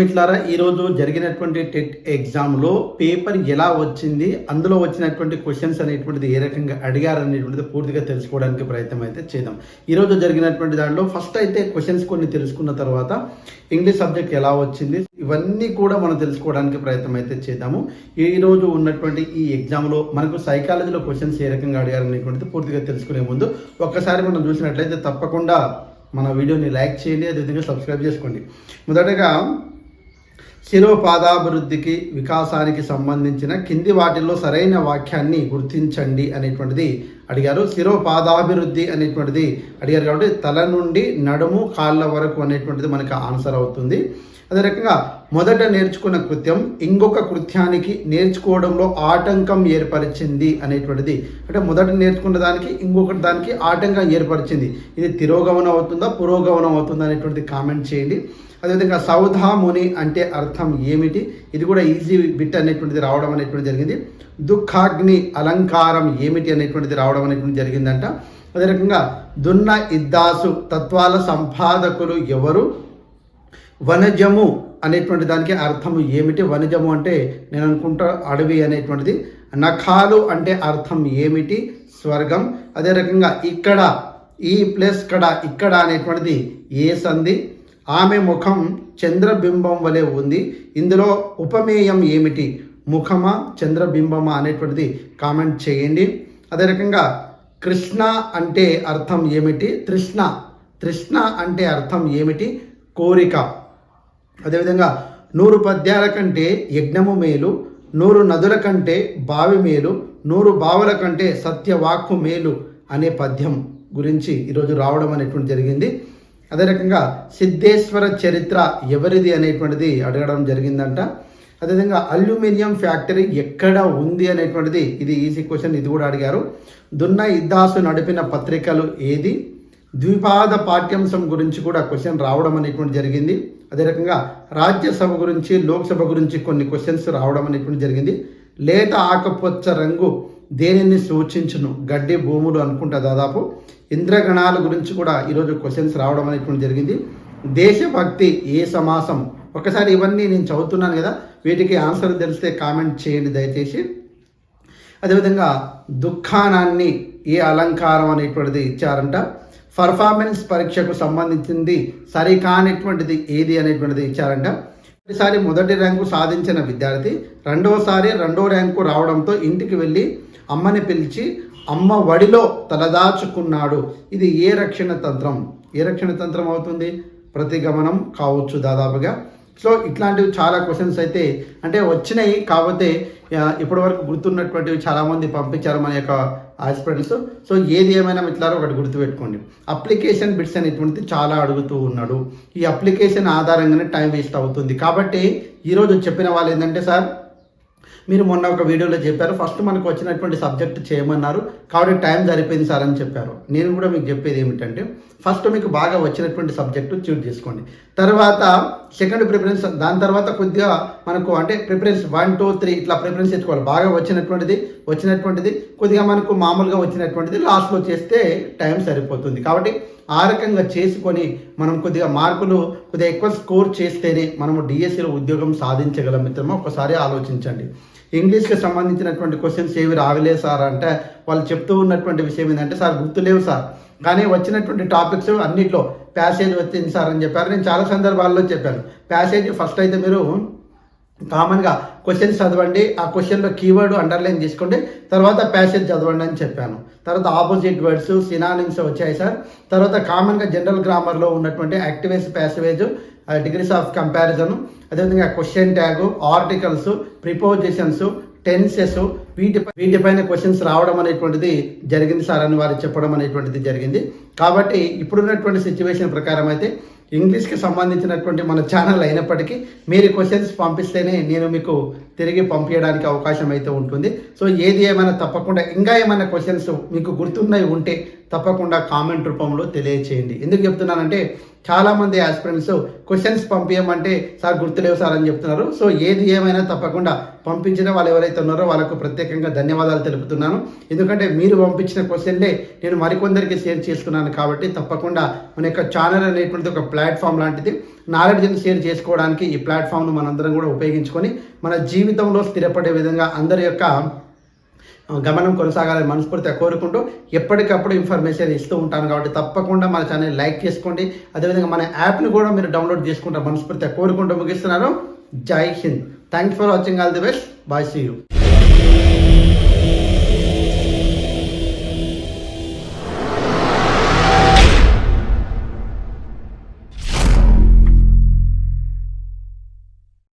మిట్లారా ఈరోజు జరిగినటువంటి టెట్ ఎగ్జామ్లో పేపర్ ఎలా వచ్చింది అందులో వచ్చినటువంటి క్వశ్చన్స్ అనేటువంటిది ఏ రకంగా అడిగారు అనేటువంటిది పూర్తిగా తెలుసుకోవడానికి ప్రయత్నం అయితే చేద్దాం. ఈరోజు జరిగినటువంటి దాంట్లో ఫస్ట్ అయితే క్వశ్చన్స్ కొన్ని తెలుసుకున్న తర్వాత ఇంగ్లీష్ సబ్జెక్ట్ ఎలా వచ్చింది ఇవన్నీ కూడా మనం తెలుసుకోవడానికి ప్రయత్నం అయితే చేద్దాము. ఈ రోజు ఉన్నటువంటి ఈ ఎగ్జామ్లో మనకు సైకాలజీలో క్వశ్చన్స్ ఏ రకంగా అడిగారు అనేటువంటిది పూర్తిగా తెలుసుకునే ముందు ఒక్కసారి మనం చూసినట్లయితే తప్పకుండా మన వీడియోని లైక్ చేయండి అదేవిధంగా సబ్స్క్రైబ్ చేసుకోండి. మొదటగా శిరోపాదాభివృద్ధికి వికాసానికి సంబంధించిన కింది వాటిల్లో సరైన వాక్యాన్ని గుర్తించండి అనేటువంటిది అడిగారు. శిరోపాదాభివృద్ధి అనేటువంటిది అడిగారు కాబట్టి తల నుండి నడుము కాళ్ళ వరకు అనేటువంటిది మనకు ఆన్సర్ అవుతుంది. అదే రకంగా మొదట నేర్చుకున్న కృత్యం ఇంకొక కృత్యానికి నేర్చుకోవడంలో ఆటంకం ఏర్పరిచింది అనేటువంటిది. అంటే మొదట నేర్చుకున్న దానికి ఇంకొకటి దానికి ఆటంకం ఏర్పరిచింది. ఇది తిరోగమనం అవుతుందా పురోగమనం అవుతుందా అనేటువంటిది కామెంట్ చేయండి. అదేవిధంగా సౌధాముని అంటే అర్థం ఏమిటి? ఇది కూడా ఈజీ బిట్ అనేటువంటిది రావడం అనేటువంటిది జరిగింది. దుఃఖాగ్ని అలంకారం ఏమిటి అనేటువంటిది రావడం అనేటువంటిది జరిగిందంట. అదే రకంగా దున్న ఇద్దాసు తత్వాల సంపాదకులు ఎవరు? వనజము అనేటువంటి దానికి అర్థం ఏమిటి? వనజము అంటే నేను అనుకుంటా అడవి అనేటువంటిది. నఖాలు అంటే అర్థం ఏమిటి? స్వర్గం. అదే రకంగా ఇక్కడ ఈ ప్లస్ కడ ఇక్కడ అనేటువంటిది ఏ సంధి? ఆమె ముఖం చంద్రబింబం వలె ఉంది. ఇందులో ఉపమేయం ఏమిటి? ముఖమా చంద్రబింబమా అనేటువంటిది కామెంట్ చేయండి. అదే రకంగా కృష్ణ అంటే అర్థం ఏమిటి? తృష్ణ. తృష్ణ అంటే అర్థం ఏమిటి? కోరిక. అదేవిధంగా నూరు పద్యాల కంటే యజ్ఞము మేలు నూరు నదుల కంటే బావి మేలు నూరు బావుల కంటే సత్యవాక్కు మేలు అనే పద్యం గురించి ఈరోజు రావడం అనేటువంటి జరిగింది. అదే రకంగా సిద్ధేశ్వర చరిత్ర ఎవరిది అనేటువంటిది అడగడం జరిగిందంట. అదేవిధంగా అల్యూమినియం ఫ్యాక్టరీ ఎక్కడ ఉంది అనేటువంటిది ఇది ఈజీ క్వశ్చన్ ఇది కూడా అడిగారు. దున్న ఇద్దాసు నడిపిన పత్రికలు ఏది? ద్విపాద పాఠ్యాంశం గురించి కూడా క్వశ్చన్ రావడం అనేటువంటి జరిగింది. అదే రకంగా రాజ్యసభ గురించి లోక్సభ గురించి కొన్ని క్వశ్చన్స్ రావడం అనేటువంటి జరిగింది. లేత ఆకుపచ్చ రంగు దేనిని సూచించును? గడ్డి భూములు అనుకుంటా దాదాపు. ఇంద్రగణాల గురించి కూడా ఈరోజు క్వశ్చన్స్ రావడం అనేటువంటి జరిగింది. దేశభక్తి ఏ సమాసం? ఒకసారి ఇవన్నీ నేను చదువుతున్నాను కదా వీటికి ఆన్సర్ తెలిస్తే కామెంట్ చేయండి దయచేసి. అదేవిధంగా దుఃఖానాన్ని ఏ అలంకారం అనేటువంటిది ఇచ్చారంట? పర్ఫార్మెన్స్ పరీక్షకు సంబంధించింది సరికానిటువంటిది ఏది అనేటువంటిది ఇచ్చారంట. ఒకసారి మొదటి ర్యాంకు సాధించిన విద్యార్థి రెండోసారి రెండో ర్యాంకు రావడంతో ఇంటికి వెళ్ళి అమ్మని పిలిచి అమ్మ వడిలో తలదాచుకున్నాడు. ఇది ఏ రక్షణ తంత్రం? ఏ రక్షణ తంత్రం అవుతుంది? ప్రతిగమనం కావచ్చు దాదాపుగా. సో ఇట్లాంటివి చాలా క్వశ్చన్స్ అయితే అంటే వచ్చినాయి కాకపోతే ఇప్పటివరకు గుర్తున్నటువంటివి చాలామంది పంపించారు మన యొక్క ఆస్పిరెంట్స్ సో ఏది ఏమైనా మిట్లారో ఒకటి గుర్తుపెట్టుకోండి. అప్లికేషన్ బిట్స్ అనేటువంటిది చాలా అడుగుతూ ఉన్నాడు. ఈ అప్లికేషన్ ఆధారంగానే టైం వేస్ట్ అవుతుంది. కాబట్టి ఈరోజు చెప్పిన వాళ్ళు ఏంటంటే సార్ మీరు మొన్న ఒక వీడియోలో చెప్పారు ఫస్ట్ మనకు వచ్చినటువంటి సబ్జెక్ట్ చేయమన్నారు కాబట్టి టైం సరిపోయింది సార్ అని చెప్పారు. నేను కూడా మీకు చెప్పేది ఏమిటంటే ఫస్ట్ మీకు బాగా వచ్చినటువంటి సబ్జెక్టు చూజ్ చేసుకోండి. తర్వాత సెకండ్ ప్రిఫరెన్స్ దాని తర్వాత కొద్దిగా మనకు అంటే ప్రిఫరెన్స్ వన్ టూ త్రీ ఇట్లా ప్రిఫరెన్స్ ఎత్తుకోవాలి బాగా వచ్చినటువంటిది వచ్చినటువంటిది కొద్దిగా మనకు మామూలుగా వచ్చినటువంటిది లాస్ట్లో చేస్తే టైం సరిపోతుంది. కాబట్టి ఆ రకంగా చేసుకొని మనం కొద్దిగా మార్కులు కొద్దిగా ఎక్కువ స్కోర్ చేస్తేనే మనము డిఎస్సిలో ఉద్యోగం సాధించగలం మిత్రమా? ఒకసారి ఆలోచించండి. ఇంగ్లీష్కి సంబంధించినటువంటి క్వశ్చన్స్ ఏవి రావలే సార్ అంటే వాళ్ళు చెప్తూ ఉన్నటువంటి విషయం ఏంటంటే సార్ గుర్తులేవు సార్. కానీ వచ్చినటువంటి టాపిక్స్ అన్నిట్లో ప్యాసేజ్ వచ్చింది సార్ అని చెప్పారు. నేను చాలా సందర్భాల్లో చెప్పాను. ప్యాసేజ్ ఫస్ట్ అయితే మీరు కామన్గా క్వశ్చన్స్ చదవండి ఆ క్వశ్చన్లో కీవర్డ్ అండర్లైన్ తీసుకోండి తర్వాత ప్యాసేజ్ చదవండి అని చెప్పాను. తర్వాత ఆపోజిట్ వర్డ్స్ సినానిమ్స్ వచ్చాయి సార్. తర్వాత కామన్గా జనరల్ గ్రామర్లో ఉన్నటువంటి active voice passive voice degrees of comparison అదేవిధంగా question tag articles prepositions tenses వీటి వీటిపైన క్వశ్చన్స్ రావడం అనేటువంటిది జరిగింది సార్ అని వారు చెప్పడం అనేటువంటిది జరిగింది. కాబట్టి ఇప్పుడున్నటువంటి సిచ్యువేషన్ ప్రకారం అయితే ఇంగ్లీష్కి సంబంధించినటువంటి మన ఛానల్ అయినప్పటికీ మీరు క్వశ్చన్స్ పంపిస్తేనే నేను మీకు తిరిగి పంపించడానికి అవకాశం అయితే ఉంటుంది. సో ఏది ఏమైనా తప్పకుండా ఇంకా ఏమైనా క్వశ్చన్స్ మీకు గుర్తున్నవి ఉంటే తప్పకుండా కామెంట్ రూపంలో తెలియచేయండి. ఎందుకు చెప్తున్నానంటే చాలామంది ఆస్పిరెంట్స్ క్వశ్చన్స్ పంపించమంటే సార్ గుర్తులేవు సార్ అని చెప్తున్నారు. సో ఏది ఏమైనా తప్పకుండా పంపించిన వాళ్ళు ఎవరైతే ఉన్నారో వాళ్ళకు ప్రత్యేకంగా ధన్యవాదాలు తెలుపుతున్నాను. ఎందుకంటే మీరు పంపించిన క్వశ్చన్లే నేను మరికొందరికి షేర్ చేసుకున్నాను కాబట్టి తప్పకుండా మన యొక్క ఛానల్ అనేటువంటిది ఒక ప్లాట్ఫామ్ లాంటిది. నాలెడ్జ్ని షేర్ చేసుకోవడానికి ఈ ప్లాట్ఫామ్ను మనందరం కూడా ఉపయోగించుకొని మన జీవితంలో స్థిరపడే విధంగా అందరి యొక్క గమనం కొనసాగాలని మనస్ఫూర్తిగా కోరుకుంటూ ఎప్పటికప్పుడు ఇన్ఫర్మేషన్ ఇస్తూ ఉంటాను కాబట్టి తప్పకుండా మన ఛానల్ లైక్ చేసుకోండి. అదేవిధంగా మన యాప్ని కూడా మీరు డౌన్లోడ్ చేసుకుంటారు మనస్ఫూర్తిగా కోరుకుంటూ ముగిస్తున్నాను. జై Hind. Thanks for watching all the best bye see you